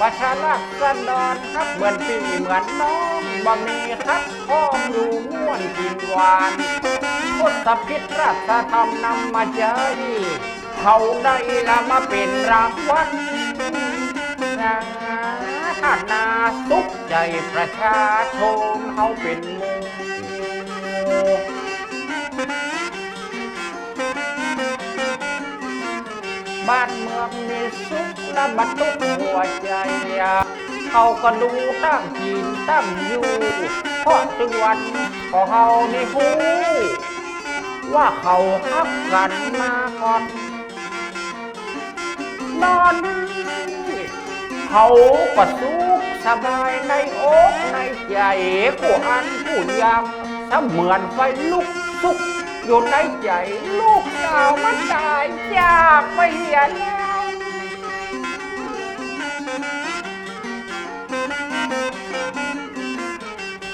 ประชาราษฎรครับเหมือนพี่เหมือนน้องบ่มีครับพ้องอยู่ม่วนกินหวานพุทธพิษราชธรรมนำมาเจยเขาได้ละมาเป็นรางวัลนาทานาสุขใจประชาชนเขาเป็น บ้านเมืองมีสุขและบรรทุกหัวใจเขาก็ดูตั้งกินตั้งอยู่เพราะถึงวันขอเขานี่หูว่าเขาฮับกันมาก่อนนอนเขาก็สุขสบายในอกในใจผู้อันผู้ยังเสมือนไฟลุกสุก อยู่ในใจลูกสาวมันตายจากไปเหียแล้ว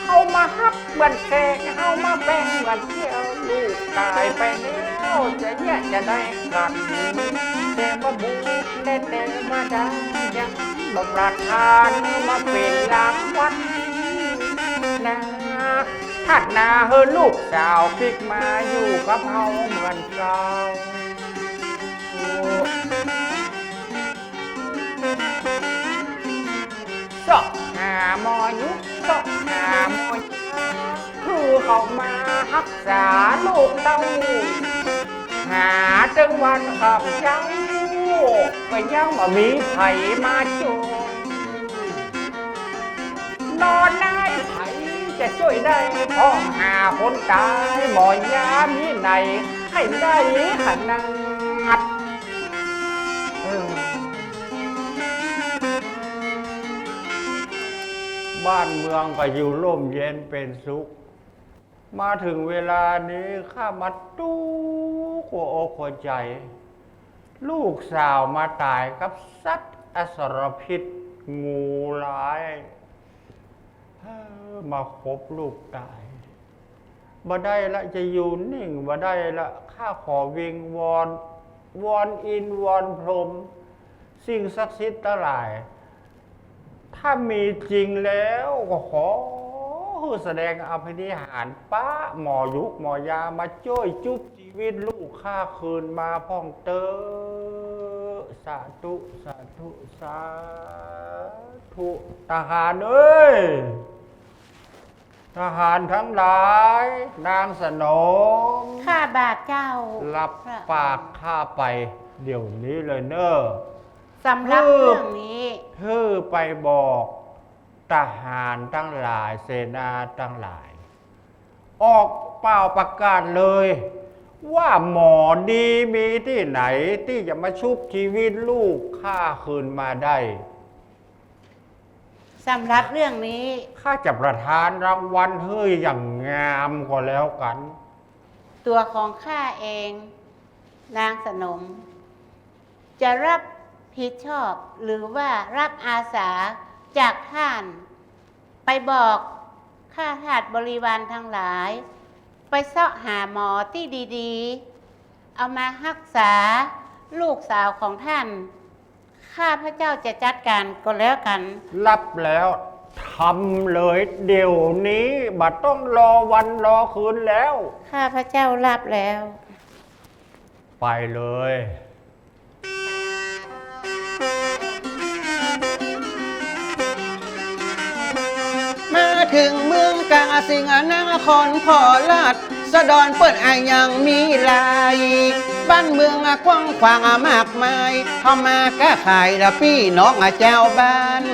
เขามาฮับเหมือนแขกเขามาแบ่งเหมือนเที่ยวลูกตายไปแล้วจะแยกจะได้กันแต่มาบูแน่แต่มาได้ยังบำราทานมาเป็นรางวัลนะ ถัดหนาเฮอลูกสาวพลิกมาอยู่กับเฮาเหมือนเก่าสอกหามอยุสอกหามอยคือเขามารักษาลูกเต้าหาจังวันขับเจ้าก็ยังบ่มีไผมาช่ ได้พ้องหาคนตายหมอยามีไหน ให้ได้ขนาดบ้านเมืองก็อยู่ร่มเย็นเป็นสุข มาถึงเวลานี้ข้ามาตู้หัวอกหัวใจ ลูกสาวมาตายกับสัตว์อสรพิษงูร้าย มาคบลูกตายบ่ได้ละจะอยู่นิ่งบ่ได้ละข้าขอวิงวอน วอนอินวอนพรม สิ่งศักดิ์สิทธิ์ทั้งหลาย ถ้ามีจริงแล้วก็ขอแสดงอภินิหารป้าหมอยุกหมอยามาช่วยจุบชีวิตลูกข้าคืนมาพ่องเตอสาธุสา ธุสาธุทหารเอ้ย ทหารทั้งหลาย นางสนมข้าบาทเจ้ารับพระปากข้าไป เดี๋ยวนี้เลยเนอะสำหรับเออเรื่องนี้เธอไปบอกทหารทั้งหลาย เสนาทั้งหลาย ออกเปล่าประกาศเลย ว่าหมอดีมีที่ไหนที่จะมาชุบชีวิตลูกข้าคืนมาได้ สำหรับเรื่องนี้ ข้าจะประทานรางวัลเฮ้ยอย่างงามก็แล้วกัน ตัวของข้าเอง นางสนม จะรับผิดชอบหรือว่ารับอาสาจากท่าน ไปบอกข้าทาสบริวารทั้งหลาย ไปเสาะหาหมอที่ดีๆ เอามารักษาลูกสาวของท่าน ข้าพระเจ้าจะจัดการก็แล้วกัน รับแล้วทำเลยเดี๋ยวนี้บัดต้องรอวันรอคืนแล้ว ข้าพระเจ้ารับแล้ว ไปเลย ถึงเมืองกาสิงห์นครพอลาดสะดอนเปิดอายังมีลายบ้านเมืองอะกว้างขวางอะมากมายเข้ามาก้าขายละพี่น้องอะเจ้าบ้าน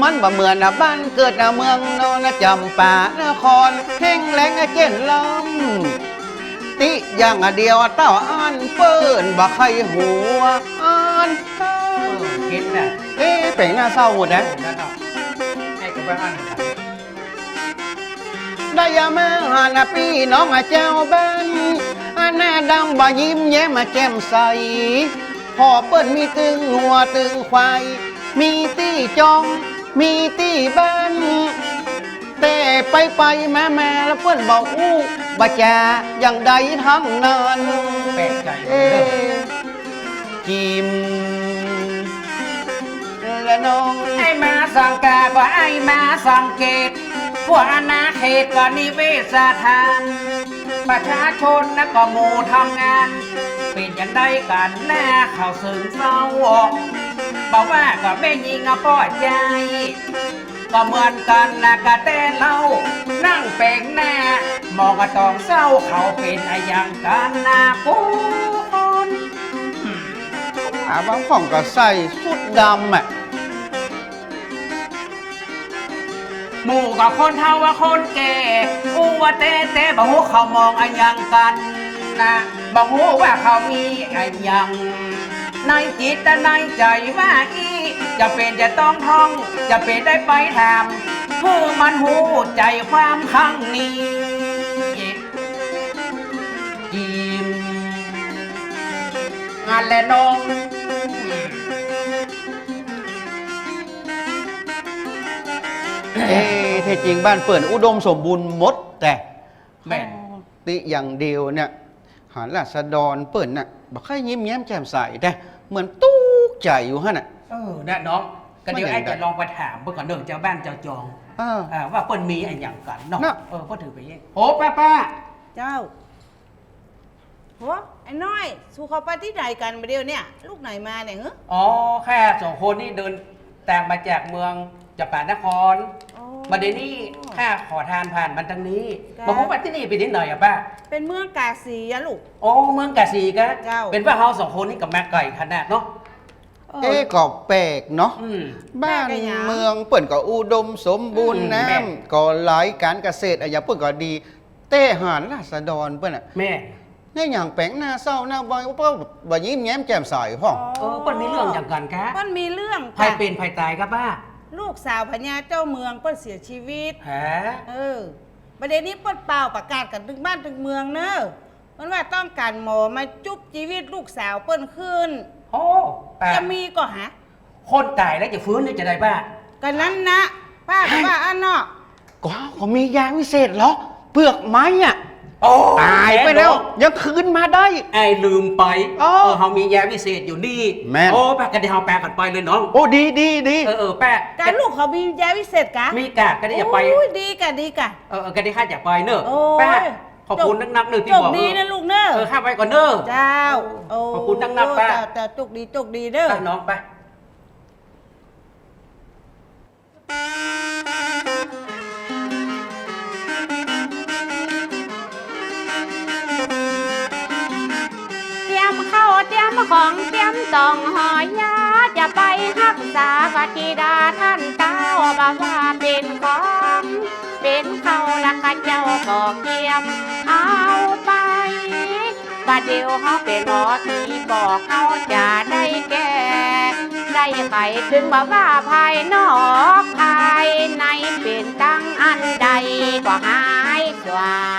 มันบ่เหมือนอะบ้านเกิดอะเมืองนอนอะจำป่านคร แห้งแล้งอะเจนลมติอย่างอะเดียวอะเต้าอ่านเปิ้นบ่ใครหัวอ่านคิดน่ะเอ๊ะเป็นหน้าเศร้าหมดนะนั่นเนาะให้กับไปอ่านกัน ได้ยามาหานาพี่น้องอาเจ้าบ้านอาหน้าดำบ่ยิ้มแย้มมาแจ่มใสพ่อเปิ้นมีตึงหัวตึงควาย มีตี้จอง มีตี้บ้านแต่ไปไปแมามาแล้วเพื่อนบอกอู้บาจาอย่างใดทั้งนั้นแปลกใจเอจิมและน้องไอ้มาสังกาก็ไอ้มาสังเกต พวกอาณาเขตก็นิเวศสถาน ประชาชนนะก็หมู่ทำงาน เป็นอย่างไดกันแน่ข่าวสึงเศร้าบอกว่าก็ไม่ยิงอะป้อใจ ก็เหมือนกันนะกะแต่เล่านั่งเป่งแน่มองกระตองเศร้าเขาเป็นอะอย่างกันนะปูคนหาบางของก็ใส่สุดดำอะ หมู่กับคนเท่าว่าคนแก่อูว่าเต้เต้บอกฮู้เขามองอะอย่างกันนะบอกฮู้ว่าเขามีอะอย่างในจิตและในใจว่าอีจะเป็นจะต้องท่อง จะเป็นได้ไปทำเพื่อมันหูใจความข้างนี้ยิ้มงานและน้องเอ๊ ท้จริงบ้านเปิดอุดมสมบูรณ์หมดแต่แม่นติอย่างเดียวเนี่ยหาราษฎรเปิดน่ะบอกให้ยิ้มแย้มแจ่มใสแต่เหมือนตู้ใจอยู่ฮะน่ะ เออแน่น้องก็เดี๋ยวว่าไอ้อย่างไรจะลองไปถามเพื่อนก่อนเดิมเจ้าบ้านเจ้าจองเอออ่าว่าเปิ้นมีอะไรอย่างกันเนาะน่ะ เออเปิ้นถือไปเองโอ้ป้าป้าเจ้าโหไอ้น้อย สู่เขาไปที่ไหนกันมาเดียวเนี่ย ลูกไหนมาเนี่ยเหรออ๋อแค่สองคนนี่เดินแต่งมาจากเมืองจากป่านครอ๋อ มาเดี๋ยวนี้ข้าขอทานผ่านมันทางนี้จ้ะ มาพบว่าที่นี่ไปที่ไหนอะป้าเป็นเมืองกาสีอะลูก โอ้เมืองกาสีกะเจ้า เป็นว่าเฮาสองคนนี่กับแม่ไก่ขนาดเนาะเอ๊ะก็แปลกเนาะ อืม บ้านแปลกอะหยังเมืองเปิ่นก็อุดมสมบูรณ์อืมน้แม่ำก็หลายการเกษตรอะอย่างเปิ่นก็ดี เต้หารราษฎรเปิ่นอะแม่ในอย่างแปลงหน้าเศร้าหน้าบอยเปิ้ลบ่ยิ้มแย้มแจ่มใสพ่อ เออเปิ้นมีเรื่องอย่างกันกะเปิ้นมีเรื่องใครจ้ะเป็นใครตายครับป้า ลูกสาวพญาเจ้าเมืองเปิ้นเสียชีวิตฮะเออประเด็นนี้เปิ้นเปล่าประกาศกันถึงบ้านถึงเมืองเนอะมันว่าต้องการหมอมาจุบชีวิตลูกสาวเปิ้นขึ้น โอ้ป้าจะมีก็หาคนตายแล้วจะฟื้นนี่จะได้ป้ากันนั้นนะป้าก็ว่าอันเนาะ ก็เขามียาวิเศษเหรอ เปลือกไม้อะ โอ้ตายไปแล้ว ยังคืนมาได้ ไอ้ลืมไปอ๋อเออเฮามียาพิเศษอยู่นี่แม่น โอ้แปะกันเดี๋ยวเฮาแปะกันไปเลยน้อง โอ้ดีดีดีเออเออแปะการลูกเขามียาวิเศษกะมีกาดก็ได้อย่าไป โอ้ยดีกะดีกะ เออเออกันได้ข้าอย่าไปเนอะโอ้ย แปะขอบคุณนักนักๆหนึ่งที่โชบคอกดีนะลูกเนอะเออข้าไปก่อนเนอะ เจ้าโขอบคุณนักๆป้าเจ้เจ้าโชคดีโชคดีเด้อไปน้องไป เตรียมของเตรียมต้องหอยาจะไปรักษาปฏิดาท่านเต้าบอกว่าเป็นของเป็นเขาและข้าเจ้าก็เกียมเอาไปบัดเดียวเขาเป็นหมอที่บอกเขาจะได้แก้ได้ไขถึงบอกว่าภายนอกภายในเป็นตั้งอันใดก็หายสว่า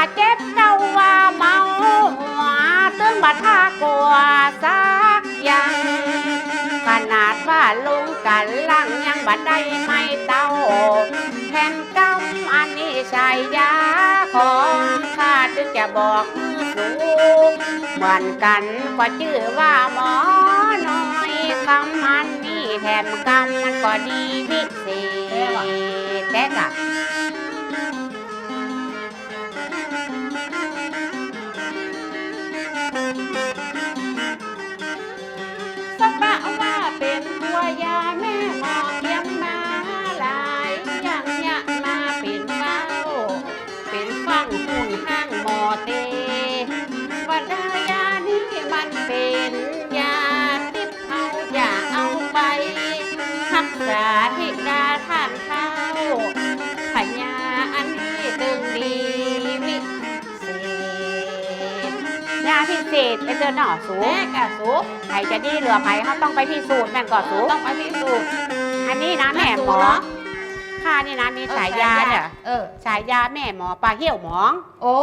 าเจ็บเก้าว่าเมาหัวตึงบ่ท่ากลัวสักอย่างขนาดว่าลุงกันลังยังบ่ได้ไม่เต้าแทนกำอันนี้ใช่ยาของข้าจึงจะบอกสูงเหมือนกันก็ชื่อว่าหมอน้อยคำอันนี้แถมกำมันก็ดีวิเศษแต่กะ ศไอ้เจ้าหน่อสูแน่กะสูใครจะดีเหลือไผเขาต้องไปพิสูจน์แม่นก่อสูต้องไปพิสูจน์อันนี้นะแม่หมอเนาะข้านี่นะมีฉายาเนี่ยเออฉายาแม่หมอปลาเหี้ยวหมอง โอ้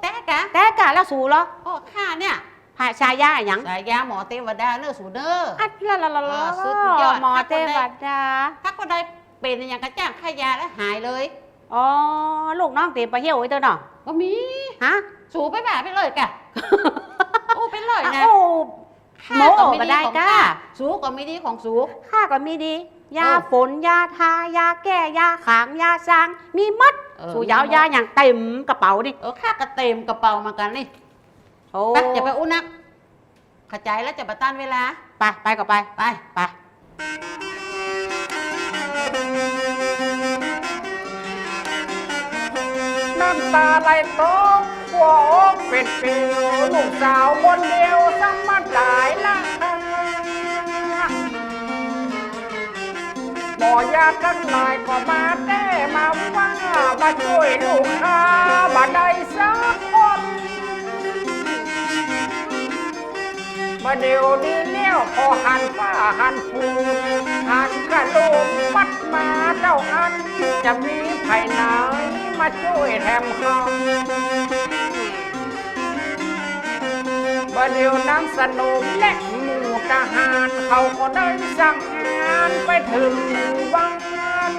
แต่กะแต่กะแล้วสูเหรอโอ้ข้าเนี่ยหาฉายาอย่างฉายาหมอเทวดาเลือสูเด้ออัดละละละละอ่าสุดยอดหมอถ้าคนเทได้วดาถ้าคนใดเป็นอย่างกระจ้างขายาแล้วหายเลยอ๋อลูกน้องตีปลาเหี้ยวไอ้เจ้าหน่อก็มีฮะ สูไปแบบไปเลยกะโอ้ไปเลยนะโอ้ข้าโมก็ก็ไม่ได้ดีของก้าข้าสูก็ไม่ดีของสูข้าก็มีดียาเออฝนยาทายาแก้ยาขางยาซางมีมัดเออสูยาวยาอย่างเต็มกระเป๋าดิเออข้าก็เต็มกระเป๋ามากันนี่โอ้ไปอย่าไปอุ้นักเข้าใจแล้วจะประตันเวลา ไปไปก็ไปไปไปน้ำตาไหลตกหั วอกเป็นปิวลูกสาวคนเดียวซ้ำมาหลายละหมอยาทั้งหลายก็มาแก้มาว่ามาช่วยลูกค้ามาได้สักคนมาเดี๋ยวนี้เลี้ยวพอหันฟ้าหันฟูหันกระโลมปัดมาเจ้าอัน จะมีภายไหนมาช่วยแถมเขา บ่เดียวนังสนุมและหมู่ทหารเขาก็ได้สั่งงานไปถึงหมู่บ้น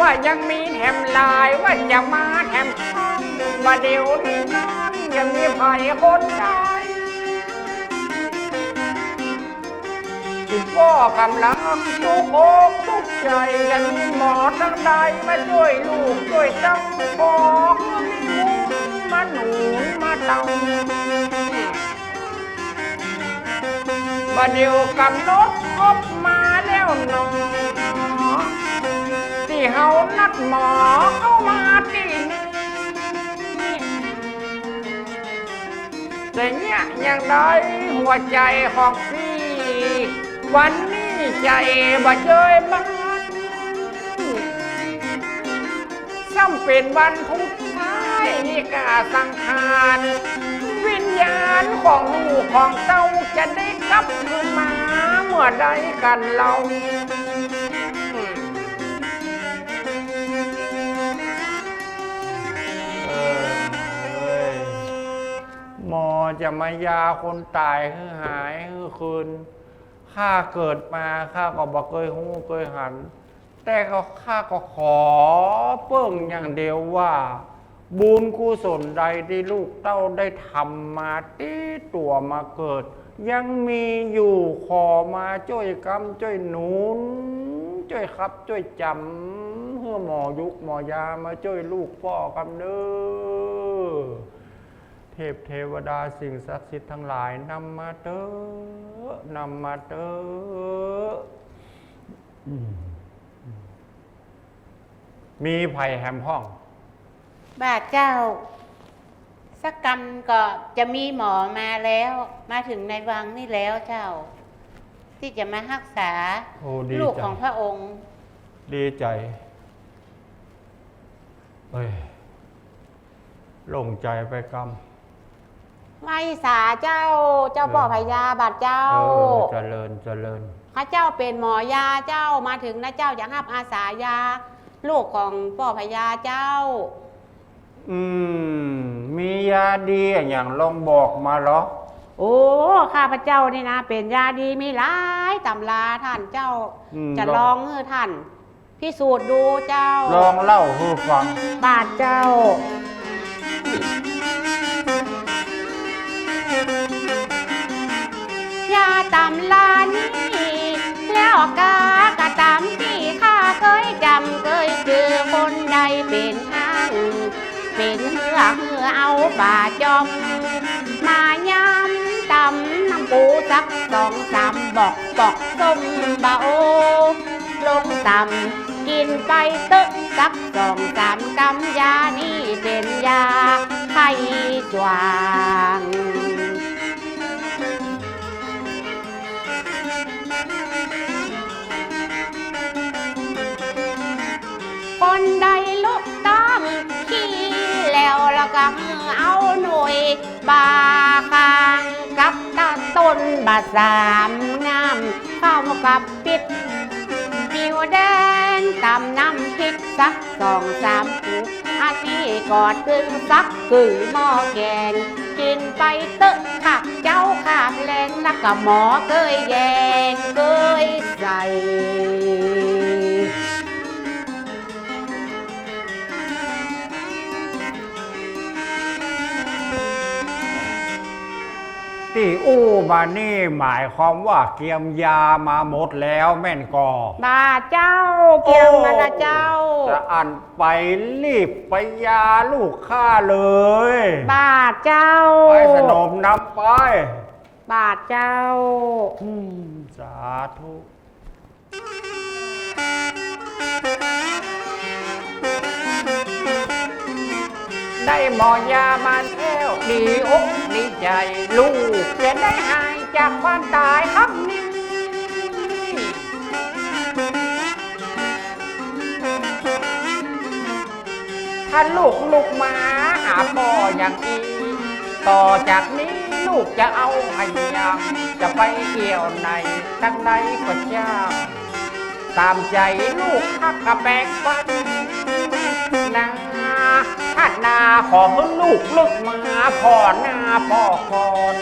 ว่ายังมีแถมลายว่าจะมาแถมข้องว่าเดี๋ยวนี้นั้นยังมีไผ่คนใดที่พ่อกำลังทุกอกทุกใจยังมีหมอทั้งใดมาช่วยลูกช่วยเจ้าบอกมีมุมมาหนุนมา เตาบัดเดียวกำหนดครบมาแล้วหนอที่เฮานัดหมอเข้ามาที่นี่แต่เนี่ยยังได้หัวใจของพี่ วันนี้ใจบ่เจยมันซ้ำเป็นวันทุกท้ายนี่ กาสังขาร วิญญาณของลูกของเต้าจะได้กลับคืนมาเมื่อใดกันเราหมอจะมายาคนตายคือหายคือคืนข้าเกิดมาข้าก็บอกเคยหูเคยหัน แต่ก็ข้าก็ขอเปิ้งอย่างเดียวว่า บุญกุศลใดที่ลูกเต้าได้ทำมาตีตัวมาเกิด ยังมีอยู่ขอมาช่วยกำช่วยหนุนช่วยครับช่วยจำเพื่อหมอยุกหมอยามาช่วยลูกพ่อกำเน้อเทพเทวดาสิ่งศักดิ์สิทธิ์ทั้งหลายนำมาเตอนำมาเตออืมมีไผ่แฮมห้อง บาทเจ้า สักกรรมก็จะมีหมอมาแล้ว มาถึงในวังนี่แล้วเจ้า ที่จะมารักษาโอ้ดีลูกใจของพระองค์ ดีใจเฮ้ยโลงใจไปกรรมไว้สาเจ้าเจ้าเออป่อพญาบาดเจ้า เออเจริญเจริญ ข้าเจ้าเป็นหมอยาเจ้ามาถึงนะเจ้าอยากรับอาสายา ลูกของป่อพญาเจ้า อืม มียาดีอย่างลองบอกมาเหรอ โอ้ข้าพเจ้านี่นะ เป็นยาดีมีหลายตำราท่านเจ้า อืม จะลองลองเออท่าน พิสูจน์ดูเจ้าลองเล่าให้ฟัง บาทเจ้า ยาตำลานี่แล้วกากะตำที่ข้าเคยจำเคยเจอคนใดเป็นห้าง เป็นเหือเหือเอาป่าจอม มายำตำน้ำปูสักสองสามบอกบอกส้มบะโอ ลงตำกินไปเตอะสักสองสามกำยานี่เป็นยาไข้จวาง ลุกต้องเอาหนูบาคางกับตาต้นบาสามงามเข้ากับปิดผิวแดงตำน้ำพริกสักสองสามปุกอันนี้กอดกึ่งซักกึ่งหม้อแกงกินไปเตอะค่ะเจ้าขาบแรงแล้วก็หมอเกยแยงเกยใส่ ที่อู้มานี่หมายความว่าเกียมยามาหมดแล้วแม่นกอ บาเจ้าเกียงมาละเจ้า จะอันไปรีบไปยาลูกข้าเลย บาทเจ้า ไปสนมนับไป บาทเจ้า อืม สาธุ ได้หมอยามาแล้วดีอกดีใจ ลูกจะได้หายจากความตายครั้งนี้ถ้าลูกลูกมาหาพ่ออย่างอีต่อจากนี้ลูกจะเอาพยายามจะไปเกี่ยวในทั้งใดก็จ้างตามใจลูกทักกระแบกฟันนาถ้านาขอลูกลูกมาพ่อนาพ่อก่อน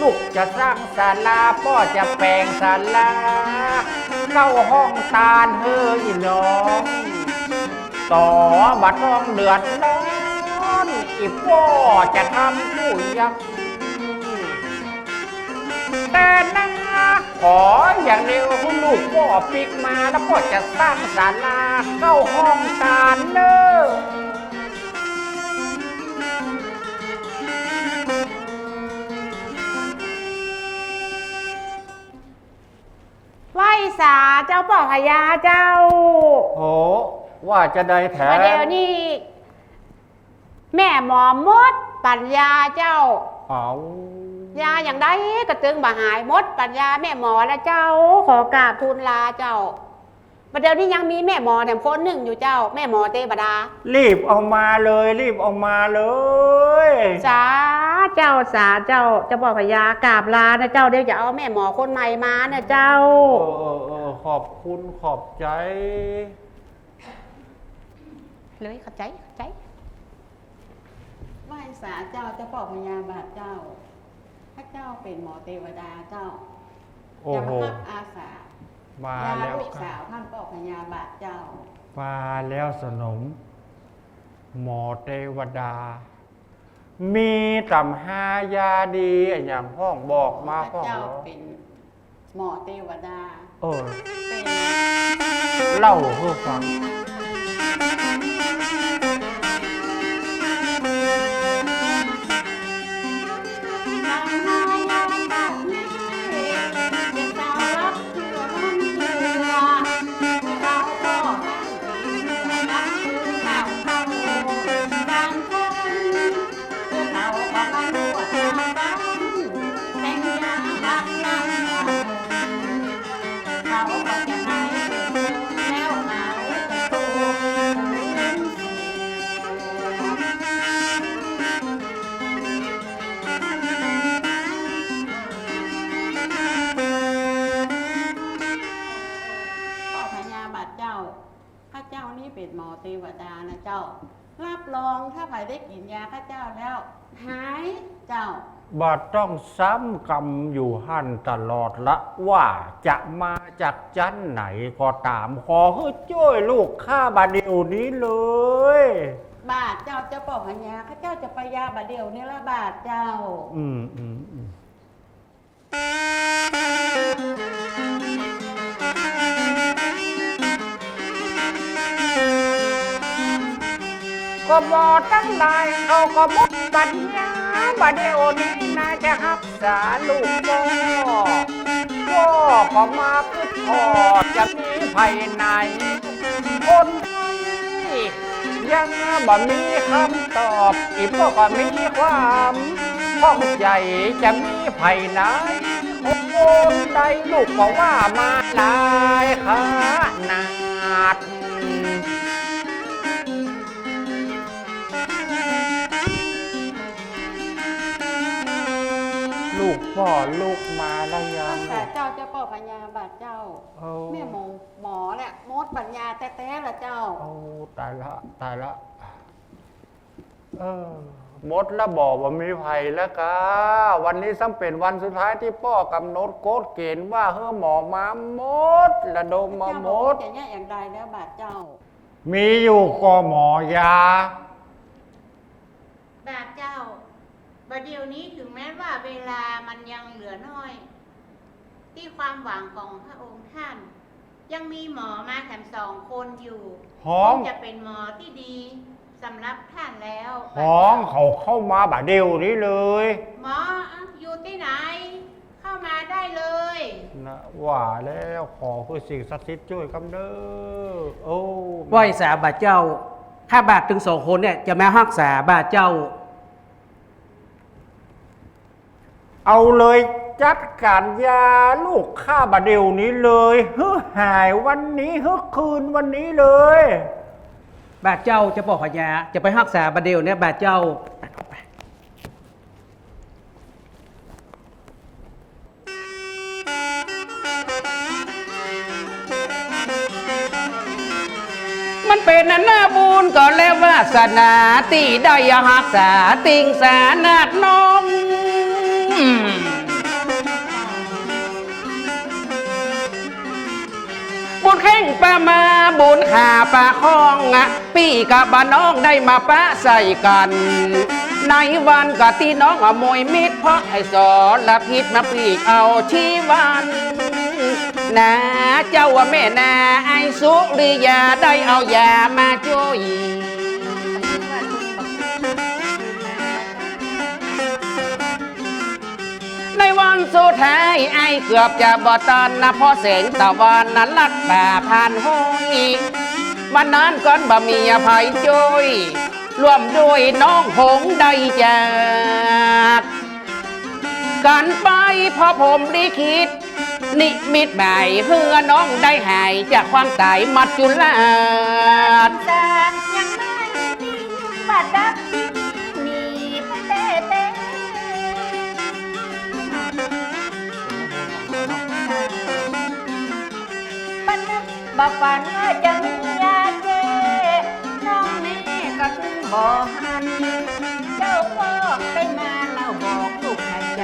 ลูกจะสร้างศาลาพ่อจะแปลงศาลาเข้าห้องตาลเฮ้ยน้องต่อบัดน้องเดือดร้อนอีพ่อจะทำผู้ยักษ์แต่นะ ขออย่างเดียวคุณลูกพ่อปิกมาแล้วพ่อจะสร้างศาลาเข้าห้องตาลเนอไหวสาเจ้าป่อพญาเจ้าโหว่าจะได้แถมาเดี๋ยวนี้แม่หมอมดปัญญาเจ้าเอา ยาอย่างใดกระตึงบ่หายมดปัญญาแม่หมอแล้วเจ้า ขอกราบทูลลาเจ้าประเดี๋ยวนี้ยังมีแม่หมอแถมคนหนึ่งอยู่เจ้า แม่หมอเทวดา รีบเอามาเลย รีบเอามาเลยสาเจ้าสาเจ้าเจะบอกพญากราบลานะเจ้าเดี๋ยวจะเอาแม่หมอคนใหม่มานะเจ้าเออเออเออขอบคุณขอบใจเลยเข้าใจเข้าใจไหว้สาเจ้าเจ้าพ่อพญาบาทเจ้า พระเจ้าเป็นหมอเทวดาเจ้าโอ้จะโห มารับอาสามาลาแล้วลูกคสารับวท่านพ่อพญาบาทเจ้า มาแล้วสนม หมอเทวดา มีต่ำหายาดีอย่างห้องบอกมาพห้ระองเจ้าเหรอเป็นหมอเทวดา เออ เป็นเล่าเพื่อฟังน รับรองถ้าใครได้กินยาข้าเจ้าแล้ว หายเจ้าบัดต้องซ้ำกรรมอยู่หั่นตลอดละว่าจะมาจากจันไหนก็ตามขอให้ช่วยลูกข้าบาดเดียวนี้เลย บาทเจ้าเจ้าพ่อพญาข้าเจ้าจะไปยาบาดเดียวนี่ละบาทเจ้า อืมอืมอืม ก็บอกตั้งได้เขาก็หมดปัญญาบัดเดี๋ยวนี้นายจะรักษาลูกพ่อพ่อก็มาพึดพอจะมีภายในคนไทยยังบ่มีคำตอบ อีกพวกก็มีความข้องใจจะมีภายในคคนใดลูกก็ว่ามาหลายขนาด พ่อลูกมาแล้วยังแต่เจ้าเจ้าป่อปัญญาบาทเจ้าเอาแม่หมอหมอแหละมดปัญญาแต่แต่ละเจ้าเอาตายละตายละเออหมดแล้วบอกว่ามีภัยแล้วกาวันนี้ซ้ำเป็นวันสุดท้ายที่พ่อกำหนดโกฎเกณฑ์ว่าเฮ้อหมอมาหมดระดมมาเจ้าหมบอกว่าดจะเนี่ยอย่างใดแล้วบาทเจ้า มีอยู่ก็หมอยา บาทเจ้า บัดเดี๋ยวนี้ถึงแม้ว่าเวลามันยังเหลือน้อย ที่ความหวังของพระองค์ท่าน ยังมีหมอมาแถมสองคนอยู่หอม คงจะเป็นหมอที่ดีสำหรับท่านแล้วห้องเขาเข้ามาบ่าเดียวนี้เลยหมออยู่ที่ไหน เข้ามาได้เลย นะว่าแล้วขอคือสิ่งศักดิ์สิทธิ์ช่วยกำเด้อโอ้ ไหวสาบาทเจ้า ถ้าบาทถึงสองคนเนี่ยจะแม่ฮักษาบาทเจ้า เอาเลยจัดการยาลูกข้าบาเดียวนี้เลยฮึหายวันนี้ฮึคืนวันนี้เลย บาทเจ้าจะบอกพญาจะไปฮักษาบาเดียวเนี่ยบาทเจ้า มันเป็นนันหน้าบุญก็แล้ววาสนาตีได้ฮักษาติงสานาดน้อง บุญแข้งปลามาบุญขาปลาคองอะพี่กับบาน้องได้มาปะใส่กัน ในวันกะที่น้องอมวยมิตรเพราะไอ้สอนละพิษมาปีกเอาชีวันนาเจ้าว่าแม่นาไอ้สุริยาได้เอายามาช่วย นสุดท้ายไอ้เกือบจะบอตันนะเพราะแสงตะวันนั้นลัดป่าผ่านห้อยวันนั้นก่อนบ่มีอภัยจอยร่วมด้วยน้องหงได้จากกันไปเพราะผมลิขิตนิมิตใหมายเพื่อน้องได้หายจากความตายมัจจุราชยังไม่มีบัดดับ บ่ฝันว่าจะมียาเจน้องแม่ก็ถึงบ่หัน เจ้าพ่อได้มาเล่าบอกลูกให้ใจ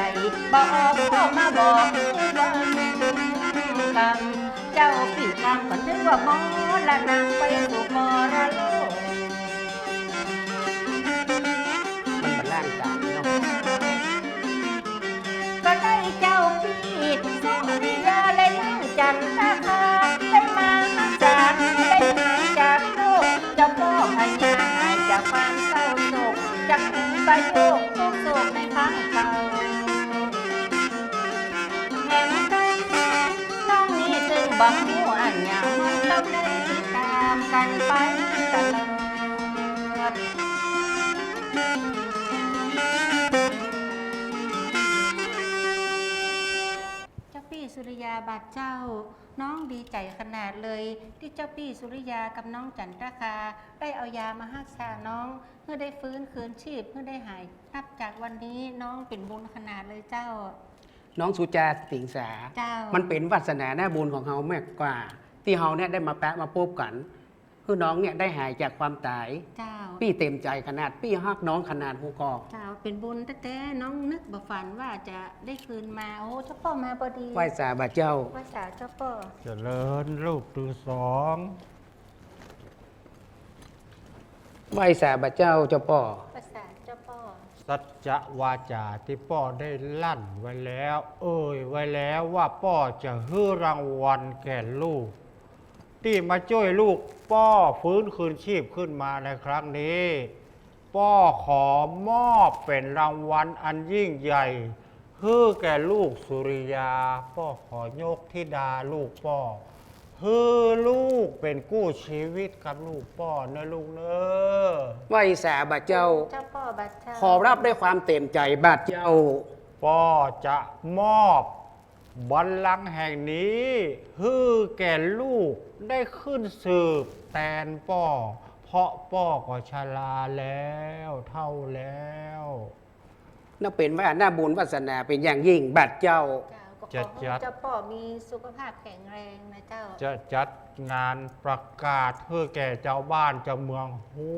บอกพ่อมาบอกวันกรรมเจ้าปีกรรมก็ถึงว่าหมอละนางไปสู่หมอ นี่จึงบังหัวอันยาวเราได้ติดตามกันไปตลอดเจ้าพี่สุริยาบาดเจ้า น้องดีใจขนาดเลย ที่เจ้าพี่สุริยากับน้องจันทราคา ได้เอายามาหักษาน้องเพื่อได้ฟื้นคืนชีพเพื่อได้หายนับจากวันนี้น้องเป็นบุญขนาดเลยเจ้า น้องสุจาติงสา เจ้ามันเป็นวาสนาหน้าบุญของเฮามากกว่า ที่เฮาเนี่ยได้มาแปะมาพบกันคือน้องเนี่ยได้หายจากความตาย เจ้า พี่เต็มใจขนาดพี่ฮักน้องขนาดหูกอกเจ้าเป็นบุญแต่แต่น้องนึกบ่ฝันว่าจะได้คืนมาโอ้เจ้าพ่อมาพอดีไหว้สาบาเจ้าภาษาเจ้าพ่อเจริญลูกตัวสองไหว้สาบาเจ้าเจ้าป่อ ภาษาเจ้าพ่อ สัจวาจาที่ป้อได้ลั่นไว้แล้ว เอ่ยไว้แล้วว่าป้อจะฮื้อรางวัลแก่ลูก ที่มาช่วยลูกป้อฟื้นคืนชีพขึ้นมาในครั้งนี้ป้อขอมอบเป็นรางวัลอันยิ่งใหญ่ฮื้อแก่ลูกสุริยาป้อขอยกธิดาลูกป้อ ฮื้อลูกเป็นกู้ชีวิตกับลูกป้อนะลูกเนอะไหว้สาบาเจ้า เจ้าพ่อบาดเจ้าขอรับด้วยความเต็มใจบาดเจ้า ป้อจะมอบบัลลังก์แห่งนี้ฮือแก่ลูกได้ขึ้นสืบแทนป่อเพราะป่อก็ชราแล้วเท่าแล้วน่าเป็นว่าหน้าบุญวาสนาเป็นอย่างยิ่งบัดเจ้า เจ้า ก็ขอจัดให้เจ้าป่อมีสุขภาพแข็งแรงนะเจ้า จะจัดงานประกาศเพื่อแก่เจ้าบ้านเจ้าเมืองหู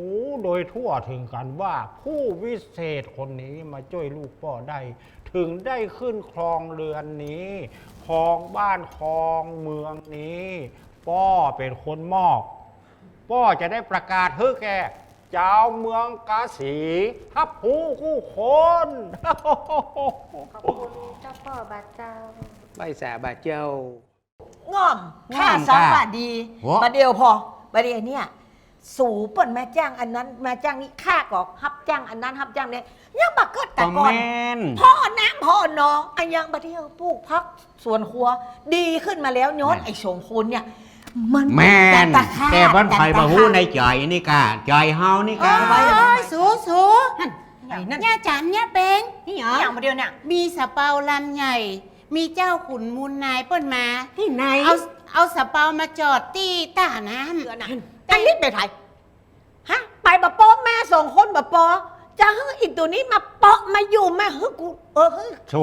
โดยทั่วถึงกันว่าผู้วิเศษคนนี้มาช่วยลูกป่อได้ ถึงได้ขึ้นครองเรือนนี้ครองบ้านครองเมืองนี้ ป้อเป็นคนมอบป้อจะได้ประกาศเพื่อแก่ เจ้าเมืองกาสีฮับผู้คู่คนขอบคุณเจ้าป่อบาเจ้า ใบสาบัดเจ้า ง่อมค่าง่อมสองค่ะบาทดีโอ้ มาเดียวพอมาเดียวเนี่ย สูเปิ่นมาจ้างอันนั้นมาจ้างนี่ค่าก็ฮับจ้างอันนั้นฮับจ้างเนี่ยยังบักเกิดแต่ก่อนนพ่อน้ำพ่อน้องอันยังมาเดียวปลูกพักสวนครัว ดีขึ้นมาแล้วย้อนไอ้สงคนเนี่ย มันแม่นตะขาบแต่บ้านไผ่ตะบะขาบฮู้ในใจนี่กะใจเฮานี่กะไว้โอ้ยสูสูไอ้นั่นย่าจันย่าเปงนี่เหรออย่างมาเดียวเนี่ยมีสะเปาลำใหญ่ มีเจ้าขุนมูลนายเปิ้นมาที่ไหนเอาเอาสะเปามาจอดตี้ต้าน้ำเดือนน่ะอันนี้ไปไทยฮะไปบะโป๊ะแม่สองคนบะปอ จะให้อีกตัวนี้มาเปาะมาอยู่แม่เฮ้ยกูเออเฮ้ยโถ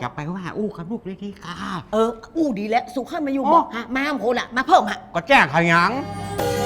จะไปว่าอู้กับลูกเลยดีกะเอออู้ดีแล้วสุขให้มาอยู่บอกฮะมาโคนละมาเพิ่มฮะก็แจ้งเขาหยังเ